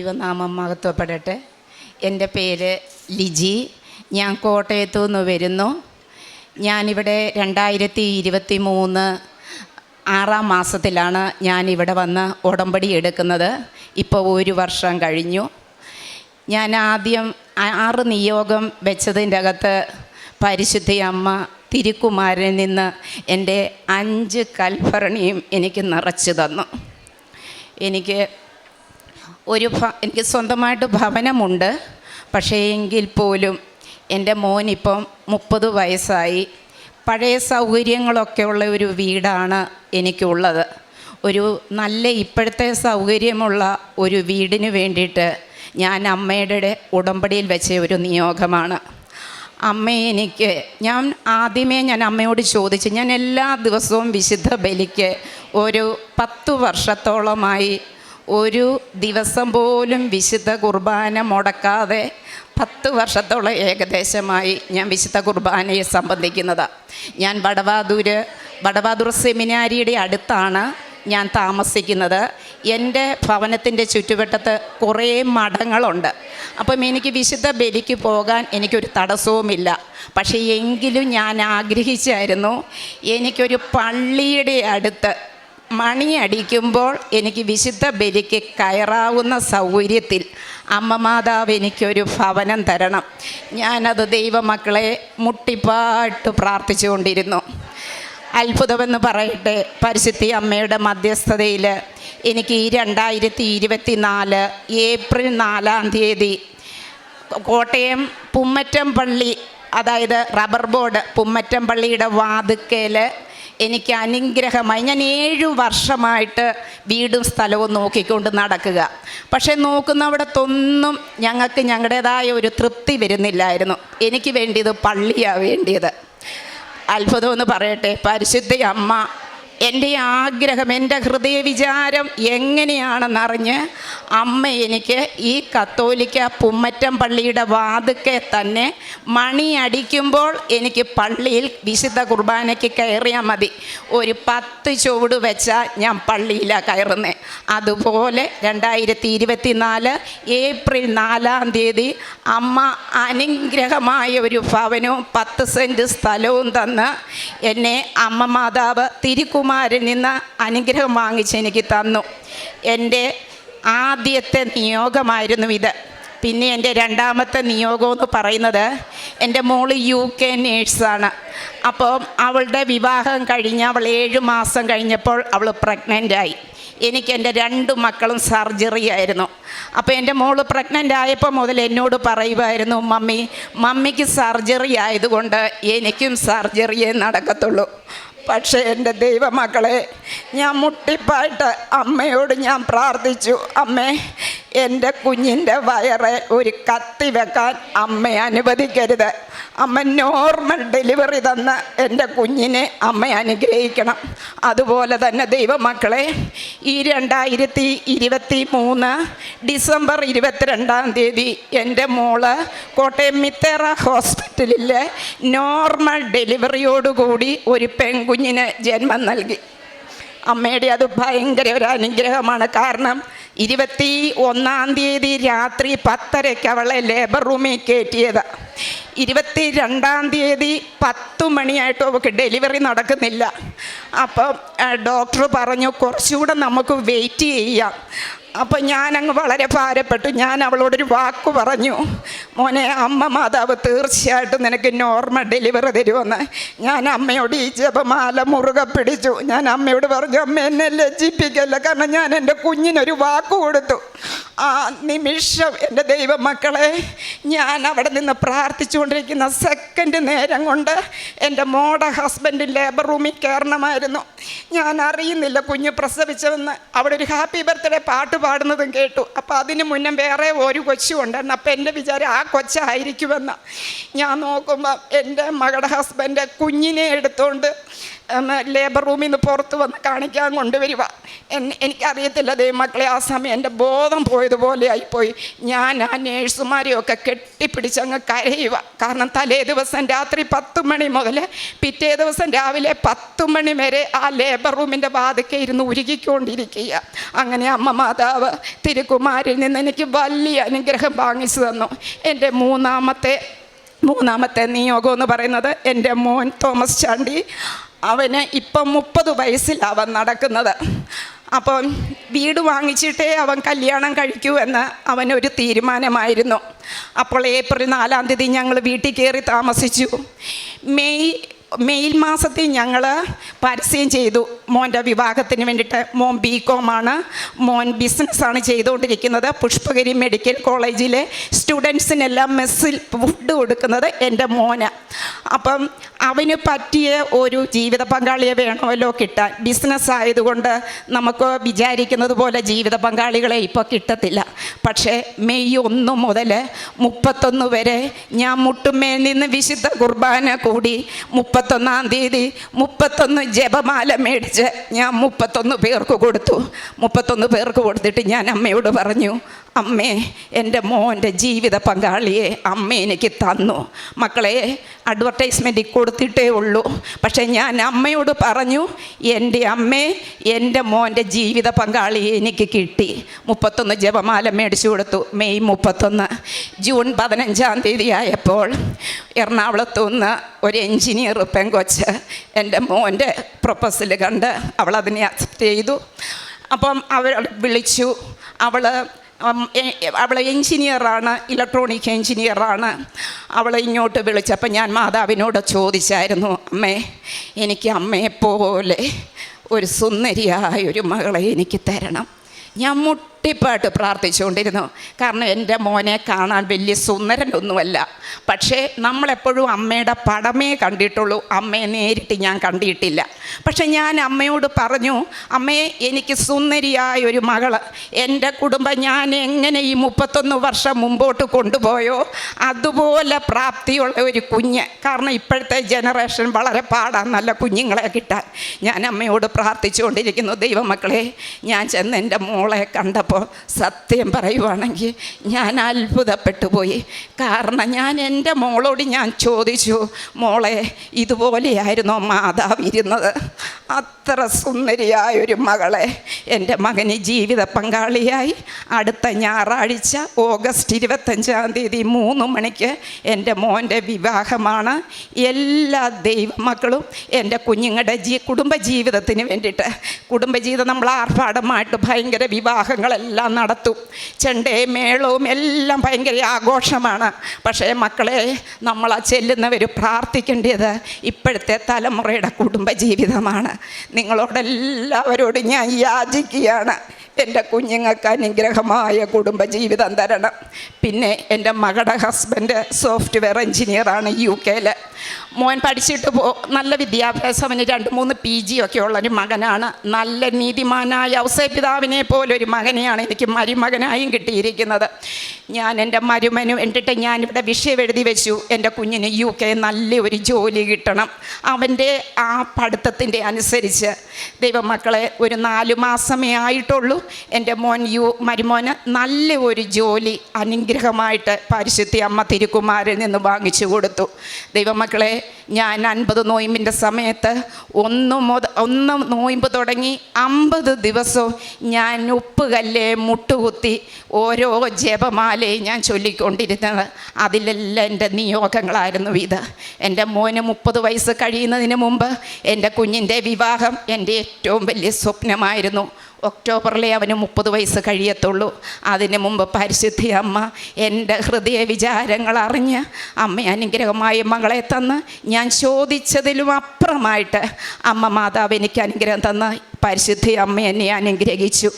ദൈവനാമം മഹത്വപ്പെടട്ടെ എന്റെ പേര് ലിജി. ഞാൻ കോട്ടയത്തു നിന്ന് വരുന്നു. ഞാനിവിടെ രണ്ടായിരത്തി ഇരുപത്തി മൂന്ന് ആറാം മാസത്തിലാണ് ഞാനിവിടെ വന്ന് ഉടമ്പടി എടുക്കുന്നത്. ഇപ്പോൾ ഒരു വർഷം കഴിഞ്ഞു. ഞാൻ ആദ്യം ആറ് നിയോഗം വെച്ചതിന്റെ അകത്ത് പരിശുദ്ധി അമ്മ തിരുക്കുമാരനിൽ നിന്ന് എന്റെ അഞ്ച് കൽഭരണിയും എനിക്ക് നിറച്ചു തന്നു. എനിക്ക് ഒരു എനിക്ക് സ്വന്തമായിട്ട് ഭവനമുണ്ട്. പക്ഷേ എങ്കിൽ പോലും എന്റെ മോനിപ്പം മുപ്പത് വയസ്സായി. പഴയ സൗകര്യങ്ങളൊക്കെ ഉള്ള ഒരു വീടാണ് എനിക്കുള്ളത്. ഒരു നല്ല ഇപ്പോഴത്തെ സൗകര്യമുള്ള ഒരു വീടിന് വേണ്ടിയിട്ട് ഞാൻ അമ്മയുടെ ഉടമ്പടിയിൽ വെച്ച ഒരു നിയോഗമാണ്. അമ്മ എനിക്ക് ഞാൻ ആദ്യമേ ഞാൻ അമ്മയോട് ചോദിച്ചു. ഞാൻ എല്ലാ ദിവസവും വിശുദ്ധ ബലിക്ക് ഒരു പത്തു വർഷത്തോളമായി ഒരു ദിവസം പോലും വിശുദ്ധ കുർബാന മുടക്കാതെ പത്ത് വർഷത്തോളം ഏകദേശമായി ഞാൻ വിശുദ്ധ കുർബാനയെ സംബന്ധിക്കുന്നതാണ് ഞാൻ വടവാതൂര് വടവാതൂർ സെമിനാരിയുടെ അടുത്താണ് ഞാൻ താമസിക്കുന്നത്. എന്റെ ഭവനത്തിന്റെ ചുറ്റുവട്ടത്ത് കുറേ മഠങ്ങളുണ്ട്. അപ്പം എനിക്ക് വിശുദ്ധ ബലിക്ക് പോകാൻ എനിക്കൊരു തടസ്സവുമില്ല. പക്ഷേ എങ്കിലും ഞാൻ ആഗ്രഹിച്ചായിരുന്നു എനിക്കൊരു പള്ളിയുടെ അടുത്ത് മണി അടിക്കുമ്പോൾ എനിക്ക് വിശുദ്ധ ബലിക്ക് കയറാവുന്ന സൗകര്യത്തിൽ അമ്മ മാതാവ് എനിക്കൊരു ഭവനം തരണം. ഞാനത് ദൈവമക്കളെ മുട്ടിപ്പാട്ട് പ്രാർത്ഥിച്ചുകൊണ്ടിരുന്നു. അത്ഭുതമെന്ന് പറയട്ടെ പരിശുദ്ധി അമ്മയുടെ മധ്യസ്ഥതയിൽ എനിക്ക് ഈ രണ്ടായിരത്തി ഇരുപത്തി നാല് ഏപ്രിൽ നാലാം തീയതി കോട്ടയം പുമ്മറ്റം പള്ളി അതായത് റബ്ബർ ബോർഡ് പുമ്മറ്റം പള്ളിയുടെ വാതുക്കൽ എനിക്ക് അനുഗ്രഹമായി. ഞാൻ ഏഴു വർഷമായിട്ട് വീടും സ്ഥലവും നോക്കിക്കൊണ്ട് നടക്കുക. പക്ഷേ നോക്കുന്നവിടത്തൊന്നും ഞങ്ങൾക്ക് ഞങ്ങളുടേതായ ഒരു തൃപ്തി വരുന്നില്ലായിരുന്നു. എനിക്ക് വേണ്ടിയത് പള്ളിയാണ് വേണ്ടിയത്. അത്ഭുതമെന്ന് പറയട്ടെ. പരിശുദ്ധ അമ്മ എന്റെ ആഗ്രഹം എന്റെ ഹൃദയ വിചാരം എങ്ങനെയാണെന്നറിഞ്ഞ് അമ്മ എനിക്ക് ഈ കത്തോലിക്ക പുമ്മറ്റം പള്ളിയുടെ വാതുക്കെ തന്നെ മണി അടിക്കുമ്പോൾ എനിക്ക് പള്ളിയിൽ വിശുദ്ധ കുർബാനയ്ക്ക് കയറിയാൽ മതി. ഒരു പത്ത് ചുവട് വെച്ചാൽ ഞാൻ പള്ളിയിലാണ് കയറുന്നത് അതുപോലെ രണ്ടായിരത്തി ഇരുപത്തി നാല് ഏപ്രിൽ നാലാം തീയതി അമ്മ അനുഗ്രഹമായ ഒരു ഭവനവും പത്ത് സെന്റ് സ്ഥലവും തന്ന് എന്നെ അമ്മ മാതാവ് തിരുക്കുമാരിൽ നിന്ന് അനുഗ്രഹം വാങ്ങിച്ച് എനിക്ക് തന്നു. എന്റെ ആദ്യത്തെ നിയോഗമായിരുന്നു ഇത്. പിന്നെ എന്റെ രണ്ടാമത്തെ നിയോഗം എന്ന് പറയുന്നത് എന്റെ മോൾ യു കെ നേഴ്സാണ്. അപ്പോൾ അവളുടെ വിവാഹം കഴിഞ്ഞ് അവൾ ഏഴ് മാസം കഴിഞ്ഞപ്പോൾ അവൾ പ്രഗ്നന്റായി എനിക്ക് എന്റെ രണ്ട് മക്കളും സർജറി ആയിരുന്നു. അപ്പോൾ എന്റെ മോൾ പ്രഗ്നന്റ് ആയപ്പോൾ മുതൽ എന്നോട് പറയുമായിരുന്നു മമ്മി മമ്മിക്ക് സർജറി ആയതുകൊണ്ട് എനിക്കും സർജറിയേ നടക്കത്തുള്ളൂ. പക്ഷേ എന്റെ ദൈവമക്കളെ ഞാൻ മുട്ടിപ്പായിട്ട് അമ്മയോട് ഞാൻ പ്രാർത്ഥിച്ചു. അമ്മേ എന്റെ കുഞ്ഞിന്റെ വയറ് ഒരു കത്തി വെക്കാൻ അമ്മ അനുവദിക്കരുത്. അമ്മ നോർമൽ ഡെലിവറി തന്ന് എന്റെ കുഞ്ഞിനെ അമ്മ അനുഗ്രഹിക്കണം. അതുപോലെ തന്നെ ദൈവമക്കളെ ഈ രണ്ടായിരത്തി ഇരുപത്തി മൂന്ന് ഡിസംബർ ഇരുപത്തിരണ്ടാം തീയതി എന്റെ മോൾ കോട്ടയം മിത്തേറ ഹോസ്പിറ്റലിൽ നോർമൽ ഡെലിവറിയോടുകൂടി ഒരു പെൺകുഞ്ഞിന് ജന്മം നൽകി. അമ്മയുടെ അത് ഭയങ്കര ഒരു അനുഗ്രഹമാണ്. കാരണം ഇരുപത്തി ഒന്നാം തീയതി രാത്രി പത്തരയ്ക്ക് അവളെ ലേബർ റൂമിൽ കയറ്റിയത് ഇരുപത്തി രണ്ടാം തീയതി പത്ത് മണിയായിട്ട് അവൾക്ക് ഡെലിവറി നടക്കുന്നില്ല. അപ്പം ഡോക്ടർ പറഞ്ഞു കുറച്ചുകൂടെ നമുക്ക് വെയിറ്റ് ചെയ്യാം. അപ്പം ഞാനങ്ങ് വളരെ ഭാരപ്പെട്ടു. ഞാൻ അവളോടൊരു വാക്ക് പറഞ്ഞു. മോനെ അമ്മ മാതാവ് തീർച്ചയായിട്ടും നിനക്ക് നോർമൽ ഡെലിവറി തരുമെന്ന്. ഞാൻ അമ്മയോട് ഈ ജപമാല മുറുകെ പിടിച്ചു. ഞാൻ അമ്മയോട് പറഞ്ഞു അമ്മ എന്നെ ലജ്ജിപ്പിക്കല്ല. കാരണം ഞാൻ എന്റെ കുഞ്ഞിനൊരു വാക്ക് കൊടുത്തു. ആ നിമിഷം എന്റെ ദൈവമക്കളെ ഞാൻ അവിടെ നിന്ന് പ്രാർത്ഥിച്ചുകൊണ്ടിരിക്കുന്ന സെക്കൻഡ് നേരം കൊണ്ട് എന്റെ മോടെ ഹസ്ബൻഡ് ലേബർ റൂമിൽ കയറണമായിരുന്നു. ഞാൻ അറിയുന്നില്ല കുഞ്ഞ് പ്രസവിച്ചതെന്ന്. അവിടെ ഒരു ഹാപ്പി ബർത്ത്ഡേ പാട്ട് പാടുന്നതും കേട്ടു. അപ്പോൾ അതിന് മുന്നേ വേറെ ഒരു കൊച്ചും ഉണ്ടായിരുന്നു അപ്പോൾ എന്റെ വിചാരം ആ കൊച്ചായിരിക്കുമെന്ന്. ഞാൻ നോക്കുമ്പോൾ എന്റെ മകളുടെ ഹസ്ബൻഡ് കുഞ്ഞിനെ എടുത്തുകൊണ്ട് ലേബർ റൂമിൽ നിന്ന് പുറത്ത് വന്ന് കാണിക്കാൻ കൊണ്ടുവരിക. എന്നെ എനിക്കറിയത്തില്ല ദൈവമക്കളെ ആ സമയം എന്റെ ബോധം പോയതുപോലെ ആയിപ്പോയി. ഞാൻ ആ നേഴ്സുമാരെയൊക്കെ കെട്ടിപ്പിടിച്ച് അങ്ങ് കരയുക. കാരണം തലേ ദിവസം രാത്രി പത്ത് മണി മുതൽ പിറ്റേ ദിവസം രാവിലെ പത്ത് മണി വരെ ആ ലേബർ റൂമിന്റെ വാതിക്കെ ഇരുന്ന് ഉരുകിക്കൊണ്ടിരിക്കുക. അങ്ങനെ അമ്മ മാതാവ് തിരുക്കുമാരിൽ നിന്ന് എനിക്ക് വലിയ അനുഗ്രഹം വാങ്ങിച്ചു തന്നു. എന്റെ മൂന്നാമത്തെ മൂന്നാമത്തെ നിയോഗം എന്ന് പറയുന്നത് എന്റെ മോൻ തോമസ് ചാണ്ടി. അവന് ഇപ്പം മുപ്പത് വയസ്സിലാണ് അവൻ നടക്കുന്നത്. അപ്പം വീട് വാങ്ങിച്ചിട്ടേ അവൻ കല്യാണം കഴിക്കൂ എന്ന് അവനൊരു തീരുമാനമായിരുന്നു. അപ്പോൾ ഏപ്രിൽ നാലാം തീയതി ഞങ്ങൾ വീട്ടിൽ കയറി താമസിച്ചു. മെയ് മെയ് മാസത്തിൽ ഞങ്ങൾ പരസ്യം ചെയ്തു. മോന്റെ വിവാഹത്തിന് വേണ്ടിയിട്ട് മോൻ ബി കോമാണ് മോൻ ബിസിനസ്സാണ് ചെയ്തുകൊണ്ടിരിക്കുന്നത്. പുഷ്പഗിരി മെഡിക്കൽ കോളേജിലെ സ്റ്റുഡൻസിനെല്ലാം മെസ്സിൽ ഫുഡ് കൊടുക്കുന്നത് എന്റെ മോന്. അപ്പം അവന് പറ്റിയ ഒരു ജീവിത പങ്കാളിയെ വേണമല്ലോ കിട്ടാൻ. ബിസിനസ് ആയതുകൊണ്ട് നമുക്ക് വിചാരിക്കുന്നത് പോലെ ജീവിത പങ്കാളികളെ ഇപ്പോൾ കിട്ടത്തില്ല. പക്ഷേ മെയ് ഒന്ന് മുതൽ മുപ്പത്തൊന്ന് വരെ ഞാൻ മുട്ടുമേൽ നിന്ന് വിശുദ്ധ കുർബാന കൂടി മുപ്പത്തൊന്നാം തീയതി മുപ്പത്തൊന്ന് ജപമാല മേടിച്ച് ഞാൻ മുപ്പത്തൊന്ന് പേർക്ക് കൊടുത്തു. മുപ്പത്തൊന്ന് പേർക്ക് കൊടുത്തിട്ട് ഞാൻ അമ്മയോട് പറഞ്ഞു അമ്മേ എന്റെ മോന്റെ ജീവിത പങ്കാളിയെ അമ്മ എനിക്ക് തന്നു. മക്കളെ അഡ്വർടൈസ്മെന്റിൽ കൊടുത്തിട്ടേ ഉള്ളൂ. പക്ഷേ ഞാൻ അമ്മയോട് പറഞ്ഞു എന്റെ അമ്മേ എന്റെ മോന്റെ ജീവിത പങ്കാളി എനിക്ക് കിട്ടി. മുപ്പത്തൊന്ന് ജപമാല മേടിച്ചു കൊടുത്തു മെയ് മുപ്പത്തൊന്ന്. ജൂൺ പതിനഞ്ചാം തീയതി ആയപ്പോൾ എറണാകുളത്തു ഒരു എൻജിനീയർ പെങ്കൊച്ച് എന്റെ മോന്റെ പ്രൊപ്പസൽ കണ്ട് അവളതിനെ അക്സെപ്റ്റ് ചെയ്തു. അപ്പം അവൾ വിളിച്ചു. അവൾ അവൾ എഞ്ചിനീയറാണ് ഇലക്ട്രോണിക് എഞ്ചിനീയറാണ്. അവളെ ഇങ്ങോട്ട് വിളിച്ചപ്പോൾ ഞാൻ മാതാവിനോട് ചോദിച്ചായിരുന്നു അമ്മേ എനിക്ക് അമ്മയെപ്പോലെ ഒരു സുന്ദരിയായ ഒരു മകളെ എനിക്ക് തരണം. ഞാൻ മുട്ടിപ്പാട്ട് പ്രാർത്ഥിച്ചുകൊണ്ടിരുന്നു. കാരണം എന്റെ മോനെ കാണാൻ വലിയ സുന്ദരനൊന്നുമല്ല. പക്ഷേ നമ്മളെപ്പോഴും അമ്മയുടെ പടമേ കണ്ടിട്ടുള്ളൂ. അമ്മയെ നേരിട്ട് ഞാൻ കണ്ടിട്ടില്ല. പക്ഷെ ഞാൻ അമ്മയോട് പറഞ്ഞു അമ്മയെ എനിക്ക് സുന്ദരിയായ ഒരു മകൾ എന്റെ കുടുംബം ഞാൻ എങ്ങനെ ഈ മുപ്പത്തൊന്ന് വർഷം മുമ്പോട്ട് കൊണ്ടുപോയോ? അതുപോലെ പ്രാപ്തിയുള്ള ഒരു കുഞ്ഞ്. കാരണം ഇപ്പോഴത്തെ ജനറേഷൻ വളരെ പാടാണ് നല്ല കുഞ്ഞുങ്ങളെ കിട്ടാൻ. ഞാൻ അമ്മയോട് പ്രാർത്ഥിച്ചുകൊണ്ടിരിക്കുന്നു ദൈവമക്കളെ ഞാൻ ചെന്ന് എന്റെ മോളെ കണ്ടപ്പോൾ സത്യം പറയുവാണെങ്കിൽ ഞാൻ അത്ഭുതപ്പെട്ടു പോയി കാരണം ഞാൻ എന്റെ മോളോട് ഞാൻ ചോദിച്ചു മോളെ ഇതുപോലെയായിരുന്നു മാതാവ് ഇരുന്നത്? അത്ര സുന്ദരിയായ ഒരു മകളെ എന്റെ മകന് ജീവിത പങ്കാളിയായി. അടുത്ത ഞായറാഴ്ച ഓഗസ്റ്റ് ഇരുപത്തഞ്ചാം തീയതി മൂന്ന് മണിക്ക് എന്റെ മോന്റെ വിവാഹമാണ്. എല്ലാ ദൈവമക്കളും എന്റെ കുഞ്ഞുങ്ങളുടെ ജീ കുടുംബജീവിതത്തിന് വേണ്ടിയിട്ട്. കുടുംബജീവിതം നമ്മൾ ആർഭാടമായിട്ട് ഭയങ്കര വിവാഹങ്ങളെല്ലാം നടത്തും. ചെണ്ടയും മേളവും എല്ലാം ഭയങ്കര ആഘോഷമാണ്. പക്ഷേ മക്കളെ നമ്മളാ ചെല്ലുന്നവർ പ്രാർത്ഥിക്കേണ്ടത് ഇപ്പോഴത്തെ തലമുറയുടെ കുടുംബജീവിതമാണ്. നിങ്ങളോടെല്ലാവരോടും ഞാൻ യാചിക്കുകയാണ്. എന്റെ കുഞ്ഞുങ്ങൾക്ക് അനുഗ്രഹമായ കുടുംബജീവിതം തരണം. പിന്നെ എന്റെ മകളുടെ ഹസ്ബൻഡ് സോഫ്റ്റ്വെയർ എഞ്ചിനീയറാണ് യു കെയിൽ. മോൻ പഠിച്ചിട്ട് പോ നല്ല വിദ്യാഭ്യാസം അവന് രണ്ട് മൂന്ന് പി ജി ഒക്കെ ഉള്ളൊരു മകനാണ്. നല്ല നീതിമാനായ ഔസപിതാവിനെ പോലൊരു മകനെയാണ് എനിക്ക് മരുമകനായും കിട്ടിയിരിക്കുന്നത്. ഞാൻ എന്റെ മരുമനും എന്നിട്ട് ഞാനിവിടെ വിഷയം എഴുതി വെച്ചു. എന്റെ കുഞ്ഞിന് യു കെ നല്ല ഒരു ജോലി കിട്ടണം. അവന്റെ ആ പഠിത്തത്തിന്റെ അനുസരിച്ച് ദൈവമക്കളെ ഒരു നാല് മാസമേ ആയിട്ടുള്ളൂ എന്റെ മോൻ യു മരുമോന് നല്ല ഒരു ജോലി അനുഗ്രഹമായിട്ട് പരിശുദ്ധി അമ്മ തിരുക്കുമാരിൽ നിന്ന് വാങ്ങിച്ചു കൊടുത്തു. ദൈവമക്കളെ ഞാൻ അൻപത് നോയിമ്പിന്റെ സമയത്ത് ഒന്ന് മുത ഒന്ന് നോയിമ്പ് തുടങ്ങി അമ്പത് ദിവസവും ഞാൻ ഉപ്പുകല്ല് മുട്ടുകുത്തി ഓരോ ജപമാലയും ഞാൻ ചൊല്ലിക്കൊണ്ടിരുന്നത്. അതിലെല്ലാം എന്റെ നിയോഗങ്ങളായിരുന്നു ഇത്. എന്റെ മോന് മുപ്പത് വയസ്സ് കഴിയുന്നതിന് മുമ്പ് എന്റെ കുഞ്ഞിന്റെ വിവാഹം എന്റെ ഏറ്റവും വലിയ സ്വപ്നമായിരുന്നു. ഒക്ടോബറിലെ അവന് മുപ്പത് വയസ്സ് കഴിയത്തുള്ളൂ. അതിന് മുമ്പ് പരിശുദ്ധി അമ്മ എന്റെ ഹൃദയ വിചാരങ്ങൾ അറിഞ്ഞ് അമ്മ അനുഗ്രഹമായ മകളെ തന്ന് ഞാൻ ചോദിച്ചതിലും അപ്പുറമായിട്ട് അമ്മ മാതാവ് എനിക്ക് അനുഗ്രഹം തന്ന് പരിശുദ്ധി അമ്മ എന്നെ അനുഗ്രഹിച്ചു.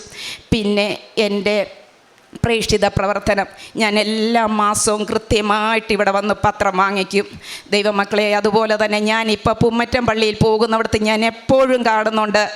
പിന്നെ എന്റെ പ്രേക്ഷിത പ്രവർത്തനം. ഞാൻ എല്ലാ മാസവും കൃത്യമായിട്ട് ഇവിടെ വന്ന് പത്രം വാങ്ങിക്കും. ദൈവമക്കളെ അതുപോലെ തന്നെ ഞാൻ ഇപ്പോൾ പുമ്മറ്റം പള്ളിയിൽ പോകുന്നിടത്ത് ഞാൻ എപ്പോഴും കാണുന്നുണ്ട്.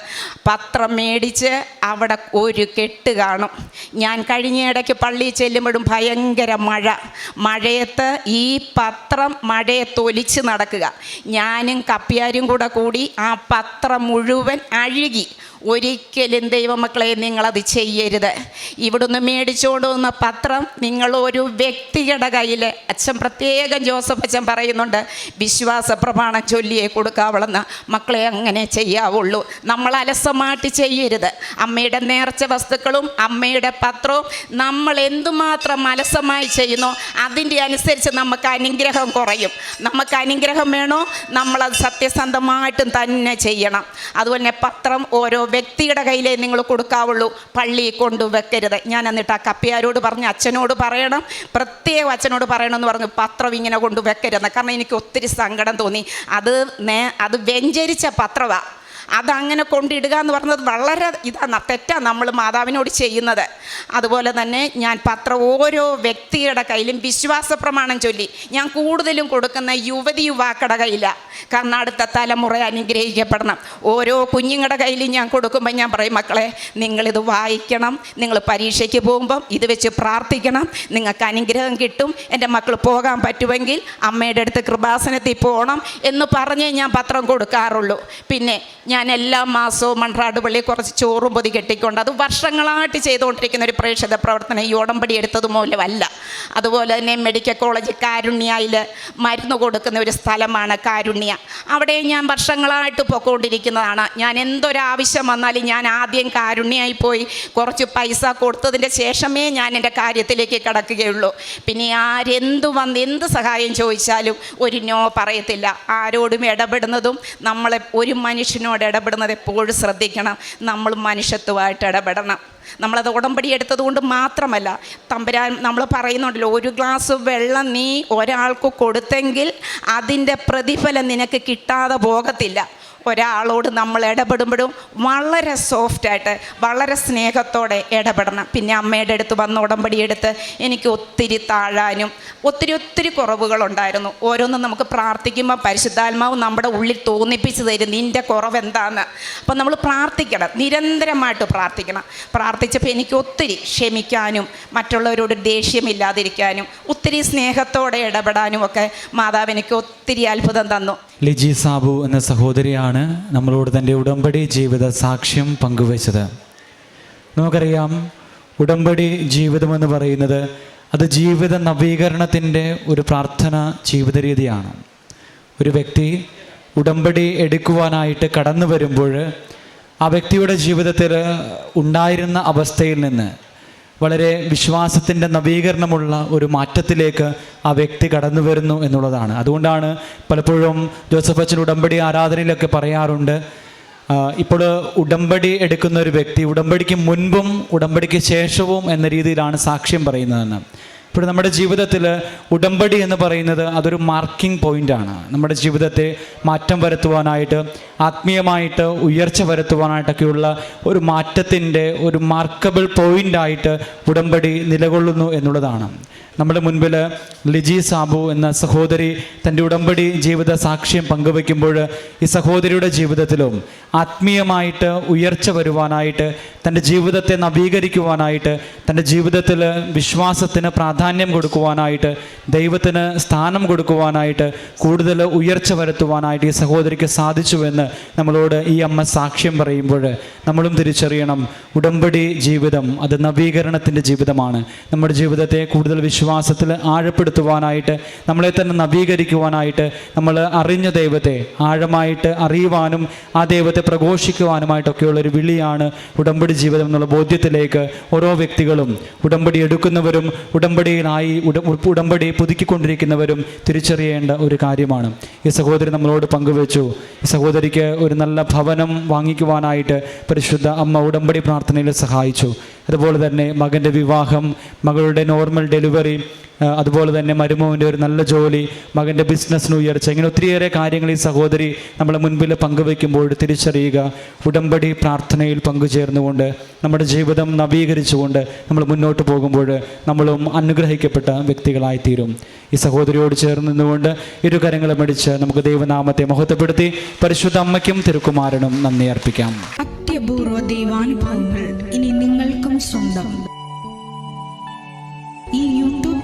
പത്രം മേടിച്ച് അവിടെ ഒരു കെട്ട് കാണും. ഞാൻ കഴിഞ്ഞ ഇടയ്ക്ക് പള്ളിയിൽ ചെല്ലുമ്പോഴും ഭയങ്കര മഴ. മഴയത്ത് ഈ പത്രം മഴയത്ത് ഒലിച്ച് നടക്കുക. ഞാനും കപ്പ്യാരും കൂടെ കൂടി ആ പത്രം മുഴുവൻ അഴുകി. ഒരിക്കലും ദൈവമക്കളെ നിങ്ങളത് ചെയ്യരുത്. ഇവിടുന്ന് മേടിച്ചുകൊണ്ട് വന്ന പത്രം നിങ്ങൾ ഒരു വ്യക്തിയുടെ കയ്യിൽ അച്ഛൻ പ്രത്യേകം ജോസഫ് അച്ഛൻ പറയുന്നുണ്ട് വിശ്വാസ പ്രമാണം ചൊല്ലിയേ കൊടുക്കാവളെന്ന് മക്കളെ അങ്ങനെ ചെയ്യാവുള്ളൂ. നമ്മൾ അലസമായിട്ട് ചെയ്യരുത്. അമ്മയുടെ നേർച്ച വസ്തുക്കളും അമ്മയുടെ പത്രവും നമ്മൾ എന്തുമാത്രം അലസമായി ചെയ്യുന്നോ അതിന്റെ അനുസരിച്ച് നമുക്ക് അനുഗ്രഹം കുറയും. നമുക്ക് അനുഗ്രഹം വേണോ? നമ്മളത് സത്യസന്ധമായിട്ടും തന്നെ ചെയ്യണം. അതുപോലെ തന്നെ പത്രം ഓരോ വ്യക്തിയുടെ കയ്യിലേ നിങ്ങൾ കൊടുക്കാവുള്ളൂ. പള്ളിയിൽ കൊണ്ടുവെക്കരുത്. ഞാൻ എന്നിട്ട് ആ കപ്പിയാരോട് പറഞ്ഞ് അച്ഛനോട് പറയണം പ്രത്യേകം അച്ഛനോട് പറയണമെന്ന് പറഞ്ഞു പത്രം ഇങ്ങനെ കൊണ്ട് കൊണ്ടുവെക്കരുതെന്ന് കാരണം എനിക്ക് ഒത്തിരി സങ്കടം തോന്നി. അത് നേ അത് വ്യഞ്ചരിച്ച പത്രമാണ് അതങ്ങനെ കൊണ്ടിടുക എന്ന് പറഞ്ഞത് വളരെ ഇതാണ് തെറ്റാണ് നമ്മൾ മാതാവിനോട് ചെയ്യുന്നത്. അതുപോലെ തന്നെ ഞാൻ പത്രം ഓരോ വ്യക്തിയുടെ കയ്യിലും വിശ്വാസ പ്രമാണം ചൊല്ലി. ഞാൻ കൂടുതലും കൊടുക്കുന്ന യുവതി യുവാക്കളുടെ കയ്യിലാണ് കാരണം അടുത്ത തലമുറ അനുഗ്രഹിക്കപ്പെടണം. ഓരോ കുഞ്ഞുങ്ങളുടെ കയ്യിലും ഞാൻ കൊടുക്കുമ്പോൾ ഞാൻ പറയും മക്കളെ നിങ്ങളിത് വായിക്കണം. നിങ്ങൾ പരീക്ഷയ്ക്ക് പോകുമ്പം ഇത് വെച്ച് പ്രാർത്ഥിക്കണം. നിങ്ങൾക്ക് അനുഗ്രഹം കിട്ടും. എന്റെ മക്കൾ പോകാൻ പറ്റുമെങ്കിൽ അമ്മയുടെ അടുത്ത് കൃപാസനത്തിൽ പോകണം എന്ന് പറഞ്ഞേ ഞാൻ പത്രം കൊടുക്കാറുള്ളൂ. പിന്നെ ഞാൻ എല്ലാ മാസവും മൺറാട് പള്ളി കുറച്ച് ചോറും പൊതി കെട്ടിക്കൊണ്ട് അത് വർഷങ്ങളായിട്ട് ചെയ്തുകൊണ്ടിരിക്കുന്ന ഒരു പ്രേക്ഷിത പ്രവർത്തനം. ഈ ഉടമ്പടി എടുത്തത് മൂലമല്ല. അതുപോലെ തന്നെ മെഡിക്കൽ കോളേജ് കാരുണ്യയിൽ മരുന്ന് കൊടുക്കുന്ന ഒരു സ്ഥലമാണ് കാരുണ്യ. അവിടെ ഞാൻ വർഷങ്ങളായിട്ട് പൊക്കോണ്ടിരിക്കുന്നതാണ് ഞാൻ എന്തൊരാവശ്യം വന്നാലും ഞാൻ ആദ്യം കാരുണ്യായി പോയി കുറച്ച് പൈസ കൊടുത്തതിന്റെ ശേഷമേ ഞാൻ എന്റെ കാര്യത്തിലേക്ക് കടക്കുകയുള്ളൂ. പിന്നെ ആരെന്ത് വന്ന് എന്ത് സഹായം ചോദിച്ചാലും ഒരു നോ പറയത്തില്ല. ആരോടും ഇടപെടുന്നതും നമ്മളെ ഒരു മനുഷ്യനോട് ഇടപെടുന്നത് എപ്പോഴും ശ്രദ്ധിക്കണം. നമ്മൾ മനുഷ്യത്വമായിട്ട് ഇടപെടണം. നമ്മളത് ഉടമ്പടി എടുത്തതുകൊണ്ട് മാത്രമല്ല തമ്പുരാൻ നമ്മൾ പറയുന്നുണ്ടല്ലോ ഒരു ഗ്ലാസ് വെള്ളം നീ ഒരാൾക്ക് കൊടുത്തെങ്കിൽ അതിന്റെ പ്രതിഫലം നിനക്ക് കിട്ടാതെ പോകത്തില്ല. ഒരാളോട് നമ്മൾ ഇടപെടുമ്പോഴും വളരെ സോഫ്റ്റായിട്ട് വളരെ സ്നേഹത്തോടെ ഇടപെടണം. പിന്നെ അമ്മയുടെ അടുത്ത് വന്ന് ഉടമ്പടി എടുത്ത് എനിക്ക് ഒത്തിരി താഴാനും ഒത്തിരി ഒത്തിരി കുറവുകളുണ്ടായിരുന്നു. ഓരോന്നും നമുക്ക് പ്രാർത്ഥിക്കുമ്പോൾ പരിശുദ്ധാത്മാവ് നമ്മുടെ ഉള്ളിൽ തോന്നിപ്പിച്ച് തരും നിന്റെ കുറവ് എന്താന്ന് അപ്പം നമ്മൾ പ്രാർത്ഥിക്കണം നിരന്തരമായിട്ട് പ്രാർത്ഥിക്കണം. പ്രാർത്ഥിച്ചപ്പോൾ എനിക്ക് ഒത്തിരി ക്ഷമിക്കാനും മറ്റുള്ളവരോട് ദേഷ്യമില്ലാതിരിക്കാനും ഒത്തിരി സ്നേഹത്തോടെ ഇടപെടാനും ഒക്കെ മാതാവ് എനിക്ക് ഒത്തിരി അത്ഭുതം തന്നു. ലിജി സാബു എന്ന സഹോദരിയാണ് നമ്മളോട് തന്റെ ഉടമ്പടി ജീവിത സാക്ഷ്യം പങ്കുവച്ചത്. നമുക്കറിയാം ഉടമ്പടി ജീവിതം എന്ന് പറയുന്നത് അത് ജീവിത നവീകരണത്തിന്റെ ഒരു പ്രാർത്ഥന ജീവിത രീതിയാണ്. ഒരു വ്യക്തി ഉടമ്പടി എടുക്കുവാനായിട്ട് കടന്നു വരുമ്പോൾ ആ വ്യക്തിയുടെ ജീവിതത്തിൽ ഉണ്ടായിരുന്ന അവസ്ഥയിൽ നിന്ന് വളരെ വിശ്വാസത്തിന്റെ നവീകരണമുള്ള ഒരു മാറ്റത്തിലേക്ക് ആ വ്യക്തി കടന്നു വരുന്നു എന്നുള്ളതാണ്. അതുകൊണ്ടാണ് പലപ്പോഴും ജോസഫ് അച്ഛൻ ഉടമ്പടി ആരാധനയിലൊക്കെ പറയാറുണ്ട് ഇപ്പോൾ ഉടമ്പടി എടുക്കുന്ന ഒരു വ്യക്തി ഉടമ്പടിക്ക് മുൻപും ഉടമ്പടിക്ക് ശേഷവും എന്ന രീതിയിലാണ് സാക്ഷ്യം പറയുന്നതെന്ന്. ഇപ്പോൾ നമ്മുടെ ജീവിതത്തിൽ ഉടമ്പടി എന്ന് പറയുന്നത് അതൊരു മാർക്കിംഗ് പോയിന്റാണ് നമ്മുടെ ജീവിതത്തെ മാറ്റം വരുത്തുവാനായിട്ട് ആത്മീയമായിട്ട് ഉയർച്ച വരുത്തുവാനായിട്ടൊക്കെയുള്ള ഒരു മാറ്റത്തിന്റെ ഒരു മാർക്കബിൾ പോയിന്റായിട്ട് ഉടമ്പടി നിലകൊള്ളുന്നു എന്നുള്ളതാണ്. നമ്മുടെ മുൻപിൽ ലിജി സാബു എന്ന സഹോദരി തന്റെ ഉടമ്പടി ജീവിത സാക്ഷ്യം പങ്കുവയ്ക്കുമ്പോൾ ഈ സഹോദരിയുടെ ജീവിതത്തിലും ആത്മീയമായിട്ട് ഉയർച്ച വരുവാനായിട്ട് തന്റെ ജീവിതത്തെ നവീകരിക്കുവാനായിട്ട് തന്റെ ജീവിതത്തിൽ വിശ്വാസത്തിന് പ്രാധാന്യം കൊടുക്കുവാനായിട്ട് ദൈവത്തിന് സ്ഥാനം കൊടുക്കുവാനായിട്ട് കൂടുതൽ ഉയർച്ച വരുത്തുവാനായിട്ട് ഈ സഹോദരിക്ക് സാധിച്ചുവെന്ന് നമ്മളോട് ഈ അമ്മ സാക്ഷ്യം പറയുമ്പോൾ നമ്മളും തിരിച്ചറിയണം. ഉടമ്പടി ജീവിതം അത് നവീകരണത്തിന്റെ ജീവിതമാണ്. നമ്മുടെ ജീവിതത്തെ കൂടുതൽ വിശ്വാസത്തിൽ ആഴപ്പെടുത്തുവാനായിട്ട് നമ്മളെ തന്നെ നവീകരിക്കുവാനായിട്ട് നമ്മൾ അറിഞ്ഞ ദൈവത്തെ ആഴമായിട്ട് അറിയുവാനും ആ ദൈവത്തെ പ്രഘോഷിക്കുവാനുമായിട്ടൊക്കെയുള്ള ഒരു വിളിയാണ് ഉടമ്പടി ജീവിതം എന്നുള്ള ബോധ്യത്തിലേക്ക് ഓരോ വ്യക്തികളും ഉടമ്പടി എടുക്കുന്നവരും ഉടമ്പടിയിലായി ഉട ഉടമ്പടി പുതുക്കിക്കൊണ്ടിരിക്കുന്നവരും തിരിച്ചറിയേണ്ട ഒരു കാര്യമാണ്. ഈ സഹോദരി നമ്മളോട് പങ്കുവച്ചു. സഹോദരിക്ക് ഒരു നല്ല ഭവനം വാങ്ങിക്കുവാനായിട്ട് പരിശുദ്ധ അമ്മ ഉടമ്പടി പ്രാർത്ഥനയിൽ സഹായിച്ചു. അതുപോലെ തന്നെ മകന്റെ വിവാഹം മകളുടെ നോർമൽ ഡെലിവറി അതുപോലെ തന്നെ മരുമോന്റെ ഒരു നല്ല ജോലി മകന്റെ ബിസിനസ്സിന് ഉയർച്ച ഇങ്ങനെ ഒത്തിരിയേറെ കാര്യങ്ങൾ ഈ സഹോദരി നമ്മളെ മുൻപിൽ പങ്കുവെക്കുമ്പോൾ തിരിച്ചറിയുക ഉടമ്പടി പ്രാർത്ഥനയിൽ പങ്കുചേർന്നുകൊണ്ട് നമ്മുടെ ജീവിതം നവീകരിച്ചുകൊണ്ട് നമ്മൾ മുന്നോട്ട് പോകുമ്പോൾ നമ്മളും അനുഗ്രഹിക്കപ്പെട്ട വ്യക്തികളായിത്തീരും. ഈ സഹോദരിയോട് ചേർന്ന് നിന്നുകൊണ്ട് ഇരു കരങ്ങളും അടിച്ച് നമുക്ക് ദൈവനാമത്തെ മഹത്വപ്പെടുത്തി പരിശുദ്ധ അമ്മയ്ക്കും തിരുക്കുമാരനും നന്ദി അർപ്പിക്കാം. അത്യപൂർവ ദൈവാനുഭവങ്ങൾ ഇനി നിങ്ങൾക്കും സ്വന്തം.